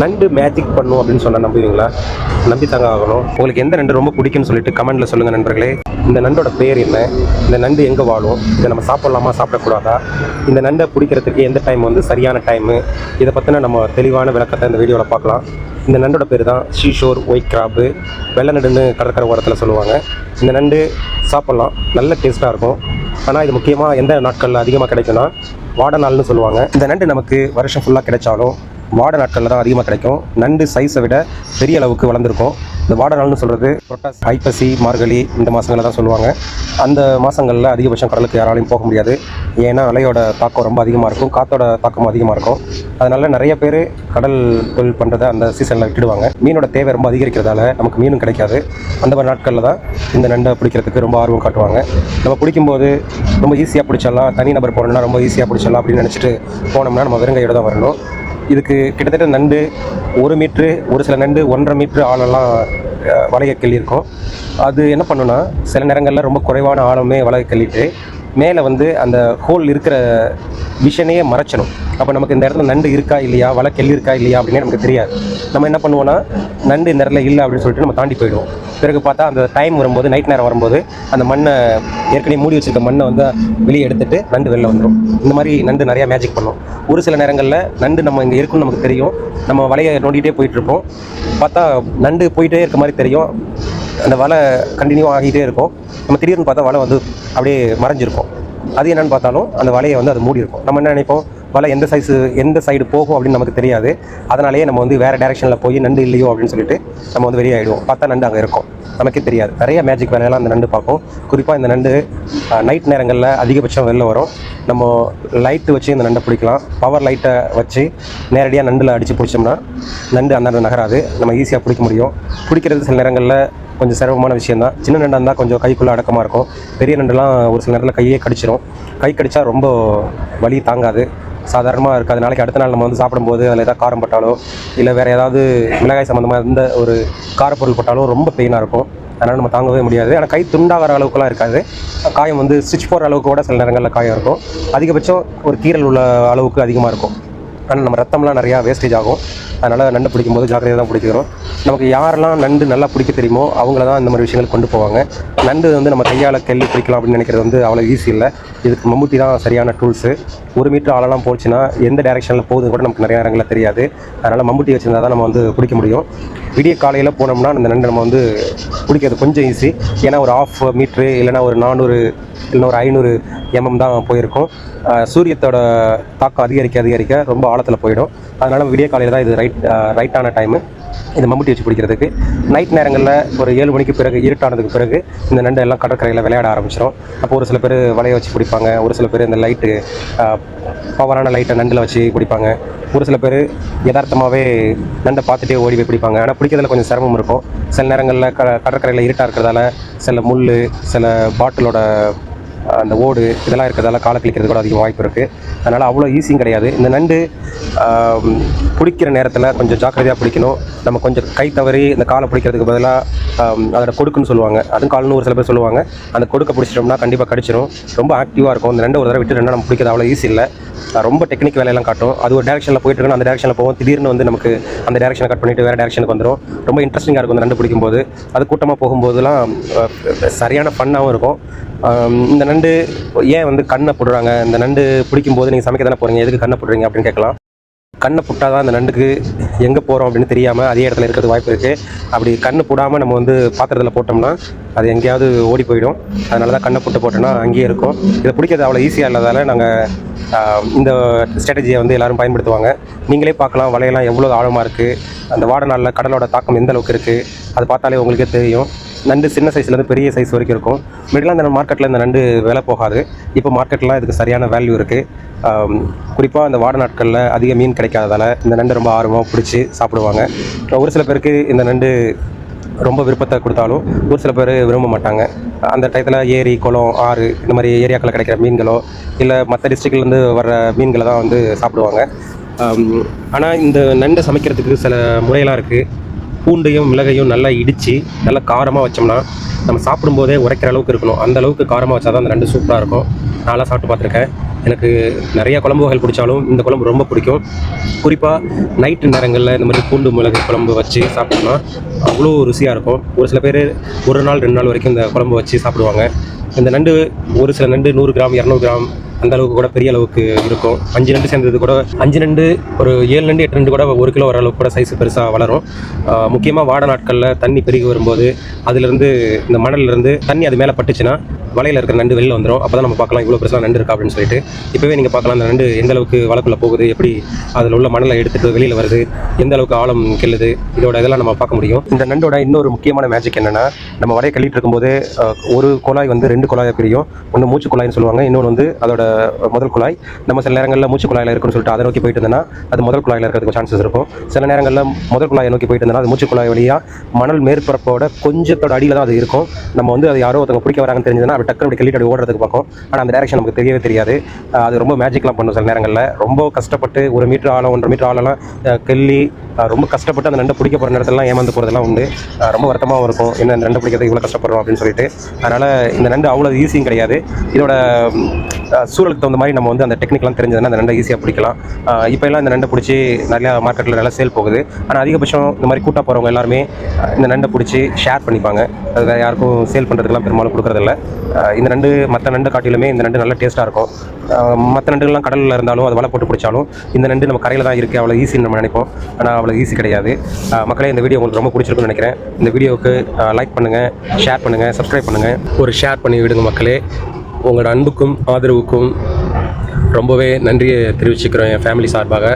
நண்டு மேஜிக் பண்ணும் அப்படின்னு சொன்னால் நம்புவீங்களா? நம்பி தாங்க ஆகணும் உங்களுக்கு எந்த நண்டு ரொம்ப பிடிக்கும்னு சொல்லிட்டு கமெண்ட்ல சொல்லுங்கள் நண்பர்களே. இந்த நண்டோட பேர் என்ன? இந்த நண்டு எங்கே வாழும்? இதை நம்ம சாப்பிடலாமா சாப்பிடக்கூடாதா? இந்த நண்டை பிடிக்கிறதுக்கு எந்த டைம் வந்து சரியான டைமு இதை பற்றின நம்ம தெளிவான விளக்கத்தை இந்த வீடியோவில் பார்க்கலாம். இந்த நண்டோட பேர் தான் ஷீஷோர் ஒயிட் கிராப்பு வெள்ளை நண்டுன்னு கடற்கரை ஓரத்தில் சொல்லுவாங்க. இந்த நண்டு சாப்பிட்லாம். நல்ல டேஸ்ட்டாக இருக்கும். ஆனால் இது முக்கியமாக எந்த நாட்களில் அதிகமாக கிடைக்கும்னா வாட நாள்னு சொல்லுவாங்க. இந்த நண்டு நமக்கு வருஷம் ஃபுல்லாக கிடைச்சாலும் வாட நாட்களில் தான் அதிகமாக கிடைக்கும். நண்டு சைஸை விட பெரிய அளவுக்கு வளர்ந்துருக்கும். இந்த வாட நாள்னு சொல்கிறது புரட்டாசி ஐப்பசி மார்கழி இந்த மாதங்களில் தான் சொல்லுவாங்க. அந்த மாதங்களில் அதிகபட்சம் கடலுக்கு யாராலையும் போக முடியாது. ஏன்னா அலையோட தாக்கம் ரொம்ப அதிகமாக இருக்கும். காற்றோட தாக்கம் அதிகமாக இருக்கும். அதனால் நிறைய பேர் கடல் தொழில் பண்ணுறதை அந்த சீசனில் விட்டுடுவாங்க. மீனோட தேவை ரொம்ப அதிகரிக்கிறதால நமக்கு மீனும் கிடைக்காது. அந்த மாதிரி நாட்களில் தான் இந்த நண்டை பிடிக்கிறதுக்கு ரொம்ப ஆர்வம் காட்டுவாங்க. நம்ம பிடிக்கும்போது ரொம்ப ஈஸியாக பிடிச்சிடலாம். தனி நபர் போனோம்னா ரொம்ப ஈஸியாக பிடிச்சிடலாம் அப்படின்னு நினச்சிட்டு போனோம்னா நம்ம வெறுங்கையோட தான் வரணும். இதுக்கு கிட்டத்தட்ட நண்டு ஒரு மீட்ரு ஒரு சில நண்டு ஒன்றரை மீட்ரு ஆழம்லாம் அஹ், வலையை கிள்ளியிருக்கும். அது என்ன பண்ணுன்னா சில நேரங்களில் ரொம்ப குறைவான ஆழமே வலையை கிள்ளிட்டு மேலே வந்து அந்த ஹோல் இருக்கிற விஷனையே மறைச்சிடும் அப்போ நமக்கு இந்த இடத்துல நண்டு இருக்கா இல்லையா வலை கெல்லி இருக்கா இல்லையா அப்படின்னு நமக்கு தெரியாது. நம்ம என்ன பண்ணுவோம்னா நண்டு இந்த இடத்துல இல்லை அப்படின்னு சொல்லிட்டு நம்ம தாண்டி போயிடுவோம். பிறகு பார்த்தா அந்த டைம் வரும்போது நைட் நேரம் வரும்போது அந்த மண்ணை ஏற்கனவே மூடி வச்சிருக்க மண்ணை வந்து வெளியே எடுத்துட்டு நண்டு வெளில வந்துடும் இந்த மாதிரி நண்டு நிறையா மேஜிக் பண்ணும். ஒரு சில நேரங்களில் நண்டு நம்ம இங்கே இருக்குன்னு நமக்கு தெரியும். நம்ம வலையை நோண்டிகிட்டே போயிட்டு இருப்போம் பார்த்தா நண்டு போயிட்டே இருக்க மாதிரி தெரியும். அந்த வலை கண்டினியூ ஆகிட்டே இருக்கும். நம்ம திடீர்னு பார்த்தா வலை வந்து அப்படியே மறைஞ்சிருக்கும். அது என்னன்னு பார்த்தாலும் அந்த வலையை வந்து அது மூடி இருக்கும் நம்ம என்ன நினைப்போம்? வலை எந்த சைஸு எந்த சைடு போகும் அப்படின்னு நமக்கு தெரியாது. அதனாலேயே நம்ம வந்து வேறு டேரெக்ஷனில் போய் நண்டு இல்லையோ அப்படின்னு சொல்லிட்டு நம்ம வந்து வெளியே ஆகிடுவோம் பார்த்தா நண்டு அங்கே இருக்கும். நமக்கே தெரியாது. நிறைய மேஜிக் வேலையெல்லாம் அந்த நண்டு பார்ப்போம் குறிப்பாக இந்த நண்டு நைட் நேரங்களில் அதிகபட்சம் வெளில வரும். நம்ம லைட்டு வச்சு இந்த நண்டை பிடிக்கலாம். பவர் லைட்டை வச்சு நேரடியாக நண்டில் அடித்து பிடிச்சோம்னா நண்டு அந்த நகராது. நம்ம ஈஸியாக பிடிக்க முடியும். பிடிக்கிறது சில நேரங்களில் கொஞ்சம் சிரமமான விஷயம் தான். சின்ன நண்டாக இருந்தால் கொஞ்சம் கைக்குள்ளே அடக்கமாக இருக்கும். பெரிய நண்டுலாம் ஒரு சில நேரத்தில் கையே கடிச்சிரும். கை கடிச்சா ரொம்ப வலி தாங்காது. சாதாரணமாக இருக்காது. நாளைக்கு அடுத்த நாள் நம்ம வந்து சாப்பிடும்போது அதில் ஏதாவது காரம் போட்டாலோ இல்லை வேறு ஏதாவது மிளகாய் சம்மந்தமாக எந்த ஒரு காரப்பொருள் போட்டாலோ ரொம்ப பெயினாக இருக்கும். அதனால் நம்ம தாங்கவே முடியாது. ஆனால் கை துண்டாகிற அளவுக்குலாம் இருக்காது. காயம் வந்து ஸ்டிச் போடுற அளவுக்கு கூட சில நேரங்களில் காயம் இருக்கும். அதிகபட்சம் ஒரு கீரல் உள்ள அளவுக்கு அதிகமாக இருக்கும். அண்ட் நம்ம ரத்தம்லாம் நிறையா வேஸ்டேஜ் ஆகும். அதனால் நண்டு பிடிக்கும் போது ஜாக்கிரதையாக தான் பிடிக்கிறோம். நமக்கு யாரெல்லாம் நண்டு நல்லா பிடிக்க தெரியுமோ அவங்கள தான் இந்த மாதிரி விஷயங்கள் கொண்டு போவாங்க. நண்டு வந்து நம்ம கையால் கெல்லி பிடிக்கலாம் அப்படின்னு நினைக்கிறது வந்து அவ்வளோ ஈஸி இல்லை. இதுக்கு மம்முட்டி தான் சரியான டூல்ஸு ஒரு மீட்டர் ஆளெல்லாம் போச்சுன்னா எந்த டேரெக்ஷனில் போகுது கூட நமக்கு நிறைய நேரங்களில் தெரியாது. அதனால் மம்முட்டி வச்சிருந்தா தான் நம்ம வந்து பிடிக்க முடியும். விடிய காலையில் போனோம்னா அந்த நண்டு நம்ம வந்து பிடிக்கிறது கொஞ்சம் ஈஸி ஏன்னா ஒரு ஆஃப் மீட்ரு இல்லைன்னா ஒரு நானூறு இல்லைனா ஒரு ஐநூறு எம்எம் தான் போயிருக்கும். சூரியத்தோட தாக்கம் அதிகரிக்க அதிகரிக்க ரொம்ப ஆழத்தில் போயிடும். அதனால் விடிய காலையில் தான் இது ரைட் ரைட்டான டைமு இந்த மம்முட்டி வச்சு பிடிக்கிறதுக்கு. நைட் நேரங்களில் ஒரு ஏழு மணிக்கு பிறகு இருட்டானதுக்கு பிறகு இந்த நண்டு எல்லாம் கடற்கரையில் விளையாட ஆரம்பிச்சிடும் அப்போ ஒரு சில பேர் வலையை வச்சு பிடிப்பாங்க. ஒரு சில பேர் இந்த லைட்டு பவரான லைட்டை நண்டில் வச்சு பிடிப்பாங்க. ஒரு சில பேர் யதார்த்தமாகவே நண்டை பார்த்துட்டே ஓடி போய் பிடிப்பாங்க. ஆனால் பிடிக்கிறதுல கொஞ்சம் சிரமம் இருக்கும். சில நேரங்களில் க கடற்கரையில் இருட்டாக இருக்கிறதால சில முள் சில பாட்டிலோட அந்த ஓடு இதெல்லாம் இருக்கிறதால காலை கிழிக்கிறது கூட அதிகம் வாய்ப்பு இருக்குது அதனால் அவ்வளோ ஈஸியும் கிடையாது. இந்த நண்டு பிடிக்கிற நேரத்தில் கொஞ்சம் ஜாக்கிரதையாக பிடிக்கணும் நம்ம கொஞ்சம் கை தவறி இந்த காலை பிடிக்கிறதுக்கு பதிலாக அதோட கொடுக்குன்னு சொல்லுவாங்க. அதுவும் கால்னு ஒரு சில பேர் சொல்லுவாங்க. அந்த கொடுக்க பிடிச்சிட்டோம்னா கண்டிப்பாக கடிச்சிடும் ரொம்ப ஆக்டிவாக இருக்கும். இந்த ரெண்டு ஒரு தடவை விட்டுட்டோம்னா நம்ம பிடிக்கிறது அவ்வளோ ஈஸி இல்லை. ரொம்ப டெக்னிக் வேலையெல்லாம் காட்டும். அது ஒரு டேரக்ஷனில் போயிட்டு இருக்கணும் அந்த டேரக்ஷனில் போவோம். திடீர்னு வந்து நமக்கு அந்த டேரக்ஷனை கட் பண்ணிட்டு வேறு டேரக்ஷனுக்கு வந்துடும் ரொம்ப இன்ட்ரெஸ்டிங்காக இருக்கும் இந்த நண்டு பிடிக்கும்போது. அது கூட்டமாக போகும்போதெல்லாம் சரியான ஃபன்னாகவும் இருக்கும். இந்த நண்டு ஏன் வந்து கண்ணை போடுறாங்க? இந்த நண்டு பிடிக்கும்போது நீங்கள் சமைக்க தானே போகிறீங்க எதுக்கு கண்ணை போடுறீங்க அப்படின்னு கேட்கலாம். கண்ணை புட்டால் தான் அந்த நண்டுக்கு எங்கே போகிறோம் அப்படின்னு தெரியாமல் அதே இடத்துல இருக்கிறது வாய்ப்பு இருக்குது அப்படி கண்ணு போடாமல் நம்ம வந்து பாத்திரத்தில் போட்டோம்னா அது எங்கேயாவது ஓடி போயிடும். அதனால தான் கண்ணை புட்டு போட்டோம்னா அங்கேயே இருக்கும். இதை பிடிக்கிறது அவ்வளோ ஈஸியாக இல்லாதால் நாங்கள் இந்த ஸ்ட்ராட்டஜியை வந்து எல்லாரும் பயன்படுத்துவாங்க. நீங்களே பார்க்கலாம் வலையெல்லாம் எவ்வளோ ஆழமாக இருக்குது அந்த வாட நாளில் கடலோட தாக்கம் எந்த அளவுக்கு இருக்குது அது பார்த்தாலே உங்களுக்கே தெரியும். நண்டு சின்ன சைஸ்லேருந்து பெரிய சைஸ் வரைக்கும் இருக்கும். மிடில் அந்த மார்க்கெட்டில் இந்த நண்டு விலை போகாது. இப்போ மார்க்கெட்லாம் இதுக்கு சரியான வேல்யூ இருக்குது குறிப்பாக இந்த வாட நாட்களில் அதிக மீன் கிடைக்காததால் இந்த நண்டு ரொம்ப ஆர்வமாக பிடிச்சி சாப்பிடுவாங்க. ஒரு சில பேருக்கு இந்த நண்டு ரொம்ப விருப்பத்தை கொடுத்தாலும் ஒரு சில பேர் விரும்ப மாட்டாங்க. அந்த டயத்தில் ஏரி குளம் ஆறு இந்த மாதிரி ஏரியாக்களில் கிடைக்கிற மீன்களோ இல்லை மற்ற டிஸ்ட்ரிக்ட்லேருந்து வர்ற மீன்களை தான் வந்து சாப்பிடுவாங்க. ஆனால் இந்த நண்டை சமைக்கிறதுக்கு சில முறையெல்லாம் இருக்குது பூண்டையும் மிளகையும் நல்லா இடித்து நல்லா காரமாக வச்சோம்னா நம்ம சாப்பிடும்போதே உரைக்கிற அளவுக்கு இருக்கணும். அந்த அளவுக்கு காரமாக வச்சா தான் அந்த ரெண்டு சூப்பராக இருக்கும். நான்லாம் சாப்பிட்டு பார்த்துருக்கேன். எனக்கு நிறைய குழம்பு வகைகள் பிடிச்சாலும் இந்த குழம்பு ரொம்ப பிடிக்கும். குறிப்பாக நைட்டு நேரங்களில் இந்த மாதிரி பூண்டு மிளகு குழம்பு வச்சு சாப்பிட்டோம்னா அவ்வளோ ருசியாக இருக்கும். ஒரு சில பேர் ஒரு நாள் ரெண்டு நாள் வரைக்கும் இந்த குழம்பு வச்சு சாப்பிடுவாங்க. இந்த நண்டு ஒரு சில நண்டு நூறு கிராம் இரநூறு கிராம் அந்த அளவுக்கு கூட பெரிய அளவுக்கு இருக்கும். அஞ்சு நண்டு சேர்ந்தது கூட அஞ்சு நண்டு ஒரு ஏழு நண்டு எட்டு நண்டு கூட ஒரு கிலோ வர அளவுக்கு கூட சைஸ் பெருசாக வளரும். முக்கியமாக வாட நாட்களில் தண்ணி பெருகி வரும்போது அதுலேருந்து இந்த மணல்லேருந்து தண்ணி அது மேலே பட்டுச்சுன்னா வலையில் இருக்கிற நண்டு வெளியில் வந்துடும் அப்போ தான் நம்ம பார்க்கலாம் இவ்வளோ பெருசாக நண்டு இருக்கா அப்படின்னு சொல்லிட்டு. இப்போவே நீங்கள் பார்க்கலாம் அந்த நண்டு எந்த அளவுக்கு வளக்குள்ளே போகுது எப்படி அதில் உள்ள மணலை எடுத்துகிட்டு வெளியில் வருது எந்த அளவுக்கு ஆழம் கெல்லுது இதோட இதெல்லாம் நம்ம பார்க்க முடியும். இந்த நண்டோட இன்னொரு முக்கியமான மேஜிக் என்னன்னா நம்ம வலையை கழிட்டு இருக்கும்போது ஒரு குழாய் வந்து ரெண்டு குழாயை பிரியும். ஒன்று மூச்சு குழாய்னு சொல்லுவாங்க இன்னொன்று வந்து அதோட முதல் குழாய். நம்ம சில நேரங்களில் மூச்சு குழாயில் இருக்குன்னு சொல்லிட்டு அதை நோக்கி போயிட்டு இருந்தோம்னா அது முதல் குழாயில் இருக்கிறதுக்கு சான்சஸ் இருக்கும். சில நேரங்களில் முதல் குழாயை நோக்கி போயிட்டு இருந்தோம்னா அது மூச்சு குழாய் வழியாக மணல் மேற்பரப்போட கொஞ்சத்தோட அடியில் தான் அது இருக்கும். நம்ம வந்து அது யாரோ ஒருத்தவங்க பிடிக்க வராங்கன்னு தெரிஞ்சதுன்னா அப்படி டக்குனு அப்படி கழிட்டு ஓடுறதுக்கு பார்க்கும் ஆனால் அந்த டேரக்ஷன் நமக்கு தெரியவே தெரியாது. அது ரொம்ப மேஜிக்லாம் பண்ணும் சில நேரங்களில். ரொம்ப கஷ்டப்பட்டு ஒரு மீட்டர் ஆழம் ஒன்றரை மீட்டர் ஆழம்லாம் கெள்ளி ரொம்ப கஷ்டப்பட்டு அந்த நண்டை பிடிக்க போகிற நேரத்துலலாம் ஏமாந்து போகிறதெல்லாம் உண்டு. ரொம்ப வருத்தமாகவும் இருக்கும். என்ன இந்த நண்டை பிடிக்கிறது இவ்வளோ கஷ்டப்படுறோம் அப்படின்னு சொல்லிட்டு. அதனால் இந்த நண்டு அவ்வளோ ஈஸியும் கிடையாது. இதோட சூழலுக்கு தகுந்த மாதிரி நம்ம வந்து அந்த டெக்னிக்லாம் தெரிஞ்சதுன்னா அந்த நண்டை ஈஸியாக பிடிக்கலாம். இப்போ எல்லாம் இந்த நண்டை பிடிச்சி நிறையா மார்க்கெட்டில் நல்லா சேல் போகுது. ஆனால் அதிகபட்சம் இந்த மாதிரி கூட்டாக போகிறவங்க எல்லாருமே இந்த நண்டை பிடிச்சி ஷேர் பண்ணிப்பாங்க. அது வேறு யாருக்கும் சேல் பண்ணுறதுக்குலாம் பெரும்பாலும் கொடுக்குறதில்ல. இந்த நண்டு மற்ற நண்டு காட்டிலுமே இந்த நண்டு நல்லா டேஸ்ட்டாக இருக்கும். மற்ற நண்டுகள்லாம் கடலில் இருந்தாலும் அது வலை போட்டு பிடிச்சாலும் இந்த நண்டு நம்ம கரையில் தான் இருக்குது அவ்வளோ ஈஸின்னு நம்ம நினைப்போம். ஆனால் அவ்வளோ ஈஸி கிடையாது. மக்களே இந்த வீடியோ உங்களுக்கு ரொம்ப பிடிச்சிருக்குன்னு நினைக்கிறேன். இந்த வீடியோவுக்கு லைக் பண்ணுங்கள் ஷேர் பண்ணுங்கள் சப்ஸ்கிரைப் பண்ணுங்கள் ஒரு ஷேர் பண்ணி விடுங்க மக்களே. உங்களோட அன்புக்கும் ஆதரவுக்கும் ரொம்பவே நன்றியை தெரிவிச்சுக்கிறோம் என் ஃபேமிலி சார்பாக.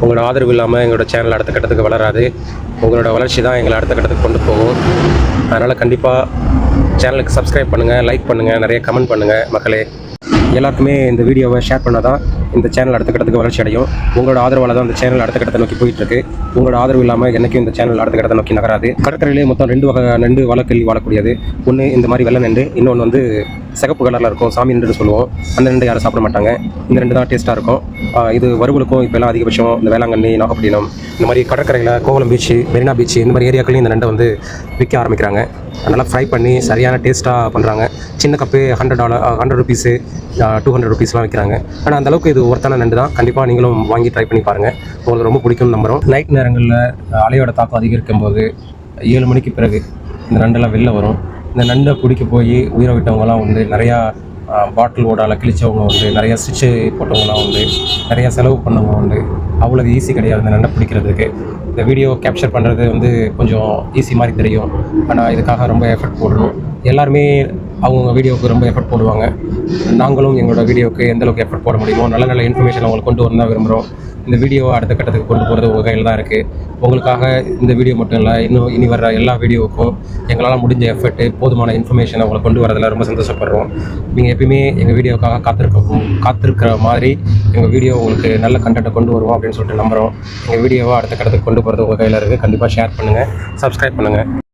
உங்களோட ஆதரவு இல்லாமல் எங்களோட சேனல் அடுத்த கட்டத்துக்கு வளராது. உங்களோட வளர்ச்சி தான் எங்களை அடுத்த கட்டத்துக்கு கொண்டு போகும். அதனால் கண்டிப்பாக சேனலுக்கு சப்ஸ்கிரைப் பண்ணுங்கள் லைக் பண்ணுங்கள் நிறைய கமெண்ட் பண்ணுங்கள் மக்களே. எல்லாருக்குமே இந்த வீடியோவை ஷேர் பண்ணால் தான் இந்த சேனல் அடுத்த கட்டத்துக்கு வளர்ச்சி அடையும். உங்களோட ஆதரவால் தான் இந்த சேனல் அடுத்த கட்டத்தை நோக்கி போயிட்டு இருக்கு உங்களோட ஆதரவு இல்லாமல் எனக்கும் இந்த சேனல் அடுத்த கட்டத்தை நோக்கி நகராது. கடற்கரையிலே மொத்தம் ரெண்டு வகை நண்டு வளக்கல் வாழக்கூடியது. ஒன்று இந்த மாதிரி வெள்ளை நண்டு இன்னொன்று வந்து சிகப்பு கலரில் இருக்கும் சாமி நண்டுன்னு சொல்லுவோம். அந்த நண்டு யாரும் சாப்பிட மாட்டாங்க. இந்த ரெண்டு தான் டேஸ்ட்டாக இருக்கும். இது வறுவலுக்கும் இப்போ எல்லாம் அதிகபட்சம் இந்த வேளாங்கண்ணி நாகப்பட்டினம் இந்த மாதிரி கடற்கரையில் கோவலம் பீச் மெரினா பீச் இந்த மாதிரி ஏரியாக்களையும் இந்த நண்டை வந்து விற்க ஆரம்பிக்கிறாங்க. நல்லா ஃப்ரை பண்ணி சரியான டேஸ்ட்டாக பண்ணுறாங்க சின்ன cup hundred dollar hundred rupees two hundred ருபீஸ்லாம் விற்கிறாங்க ஆனால் அந்த அளவுக்கு இது ஒருத்தான நண்டு தான். கண்டிப்பாக நீங்களும் வாங்கி ட்ரை பண்ணி பாருங்கள் உங்களுக்கு ரொம்ப பிடிக்கும் நம்புகிறோம் நைட் நேரங்களில் அலையோட தாக்கம் அதிகரிக்கும் போது ஏழு மணிக்கு பிறகு இந்த நண்டெல்லாம் வெளில வரும். இந்த நண்டை பிடிக்க போய் உயிரை விட்டவங்கலாம் வந்து நிறையா பாட்டில் ஓடால கிழிச்சவங்க உண்டு நிறையா ஸ்டிச்சு போட்டவங்களாம் உண்டு நிறையா செலவு பண்ணவங்க உண்டு. அவ்வளோ ஈஸி கிடையாது இந்த நண்டை பிடிக்கிறதுக்கு இந்த வீடியோ கேப்சர் பண்ணுறது வந்து கொஞ்சம் ஈஸி மாதிரி தெரியும். ஆனால் இதுக்காக ரொம்ப எஃபர்ட் போடணும். எல்லாருமே அவங்கவுங்க வீடியோவுக்கு ரொம்ப எஃபர்ட் போடுவாங்க. நாங்களும் எங்களோட வீடியோவுக்கு எந்த அளவுக்கு எஃபர்ட் போட முடியுமோ நல்ல நல்ல இன்ஃபர்மேஷன் அவங்களுக்கு கொண்டு வரணும் தான் விரும்புகிறோம் இந்த வீடியோவை அடுத்த கட்டத்துக்கு கொண்டு போகிறது உங்கள் கையில் தான் இருக்குது உங்களுக்காக இந்த வீடியோ மட்டும் இல்லை இன்னும் இனி வர்ற எல்லா வீடியோவுக்கும் எங்களால் முடிஞ்ச எஃபர்ட்டு போதுமான இன்ஃபர்மேஷன் அவங்களை கொண்டு வரதில் ரொம்ப சந்தோஷப்படுறோம். நீங்கள் எப்பயுமே எங்கள் வீடியோக்காக காத்திருக்க காத்திருக்கிற மாதிரி எங்கள் வீடியோ உங்களுக்கு நல்ல கண்டென்ட்டை கொண்டு வருவோம் அப்படின்னு சொல்லிட்டு நம்புகிறோம் எங்கள் வீடியோவை அடுத்த கட்டத்துக்கு கொண்டு போகிறது உங்கள் கையில் இருக்குது கண்டிப்பாக ஷேர் பண்ணுங்கள் சப்ஸ்கிரைப் பண்ணுங்கள்